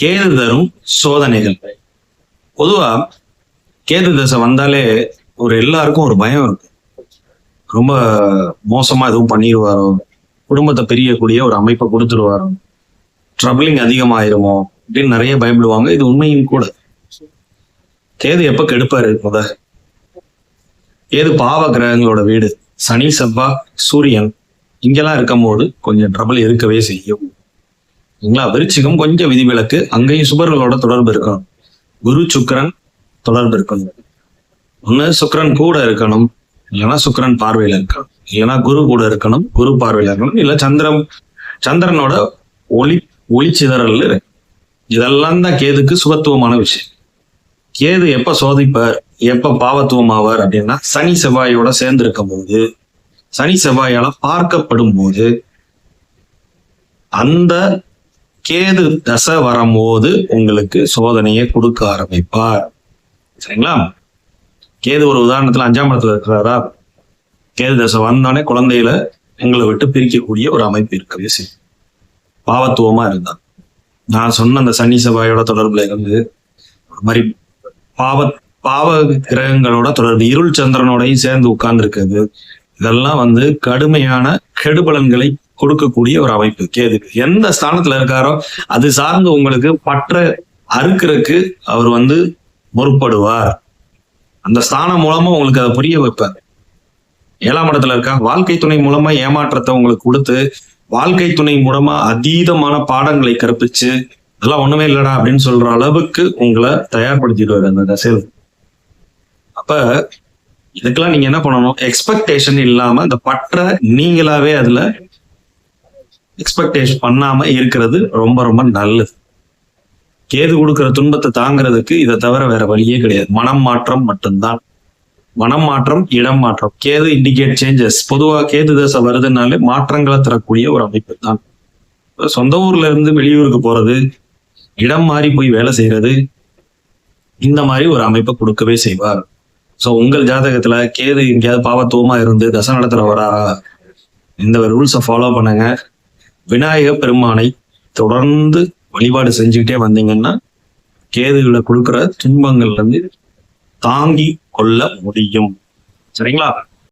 கேது தரும் சோதனைகள். பொதுவா கேது தசை வந்தாலே ஒரு எல்லாருக்கும் ஒரு பயம் இருக்கு. ரொம்ப மோசமா எதுவும் பண்ணிடுவாரோ குடும்பத்தை பிரியக்கூடிய ஒரு அமைப்பை கொடுத்துருவாரோ ட்ரபிளிங் அதிகமாயிருமோ அப்படின்னு நிறைய பயப்படுவாங்க. இது உண்மையும் கூட. கேது எப்ப கெடுப்பாரு முத? கேது பாவ கிரகங்களோட வீடு. சனி செவ்வாய் சூரியன் இங்கெல்லாம் இருக்கும் போது கொஞ்சம் ட்ரபிள் இருக்கவே செய்யும். சரிங்களா விருச்சிகம் கொஞ்சம் விதிவிலக்கு அங்கேயும் சுபர்களோட தொடர்பு இருக்கணும். குரு சுக்கரன் தொடர்பு இருக்கணும். ஒண்ணு சுக்கரன் கூட இருக்கணும். இல்லைன்னா சுக்கரன் பார்வையில இருக்கணும். இல்லைன்னா குரு கூட இருக்கணும் குரு பார்வையில் இருக்கணும். இல்ல சந்திரன் சந்திரனோட ஒளி ஒளி சிதறல் இதெல்லாம் தான் கேதுக்கு சுபத்துவமான விஷயம். கேது எப்ப சோதிப்பார்? எப்ப பாவத்துவம் ஆவார் அப்படின்னா சனி செவ்வாயோட சேர்ந்து இருக்கும் போது சனி செவ்வாயால பார்க்கப்படும் போது அந்த கேது தசை வரும்போது உங்களுக்கு சோதனையை கொடுக்க ஆரம்பிப்பார். சரிங்களா? கேது ஒரு உதாரணத்துல அஞ்சாம் இடத்துல இருக்கிறாரா? கேது தசை வந்தோடனே குழந்தையில எங்களை விட்டு பிரிக்கக்கூடிய ஒரு அமைப்பு இருக்கவே செய்யும் பாவத்துவமா இருந்தான். நான் சொன்ன அந்த சனி செவ்வாயோட தொடர்புல இருந்து ஒரு மாதிரி பாவ பாவ கிரகங்களோட தொடர்பு இருள் சந்திரனோடையும் சேர்ந்து உட்கார்ந்து இருக்கிறது இதெல்லாம் வந்து கடுமையான கெடுபலன்களை கொடுக்கக்கூடிய ஒரு அமைப்பு. கேது எந்த ஸ்தானத்துல இருக்காரோ அது சார்ந்து உங்களுக்கு பற்ற அறுக்கிறதுக்கு அவர் வந்து முற்படுவார். அந்த ஸ்தானம் மூலமா உங்களுக்கு அதை புரிய வைப்பார். ஏழாம் இடத்துல இருக்கா? வாழ்க்கை துணை மூலமா ஏமாற்றத்தை உங்களுக்கு கொடுத்து வாழ்க்கை துணை மூலமா அதீதமான பாடங்களை கற்பிச்சு அதெல்லாம் ஒண்ணுமே இல்லடா அப்படின்னு சொல்ற அளவுக்கு உங்களை தயார்படுத்திடுவார் அந்த தசையில். அப்ப இதுக்கெல்லாம் நீங்க என்ன பண்ணணும்? எக்ஸ்பெக்டேஷன் இல்லாம இந்த பற்ற நீங்களாவே அதுல எக்ஸ்பெக்டேஷன் பண்ணாம இருக்கிறது ரொம்ப ரொம்ப நல்லது. கேது கொடுக்கிற துன்பத்தை தாங்கிறதுக்கு இதை தவிர வேற வழியே கிடையாது. மனம் மாற்றம் மட்டும்தான். மனம் மாற்றம் இடம் மாற்றம். கேது இண்டிகேட் சேஞ்சஸ் பொதுவாக கேது தசை வருதுனாலே மாற்றங்களை தரக்கூடிய ஒரு அமைப்பு தான். சொந்த ஊர்ல இருந்து வெளியூருக்கு போறது இடம் மாறி போய் வேலை செய்யறது இந்த மாதிரி ஒரு அமைப்பை கொடுக்கவே செய்வார். ஸோ உங்கள் ஜாதகத்துல கேது எங்கேயாவது பாவத்துவமா இருந்து தசை நடத்துற வராரா இந்த ரூல்ஸை ஃபாலோ பண்ணுங்க. விநாயக பெருமானை தொடர்ந்து வழிபாடு செஞ்சுக்கிட்டே வந்தீங்கன்னா கேதுகளை கொடுக்குற துன்பங்கள்ல இருந்து தாங்கி கொள்ள முடியும். சரிங்களா?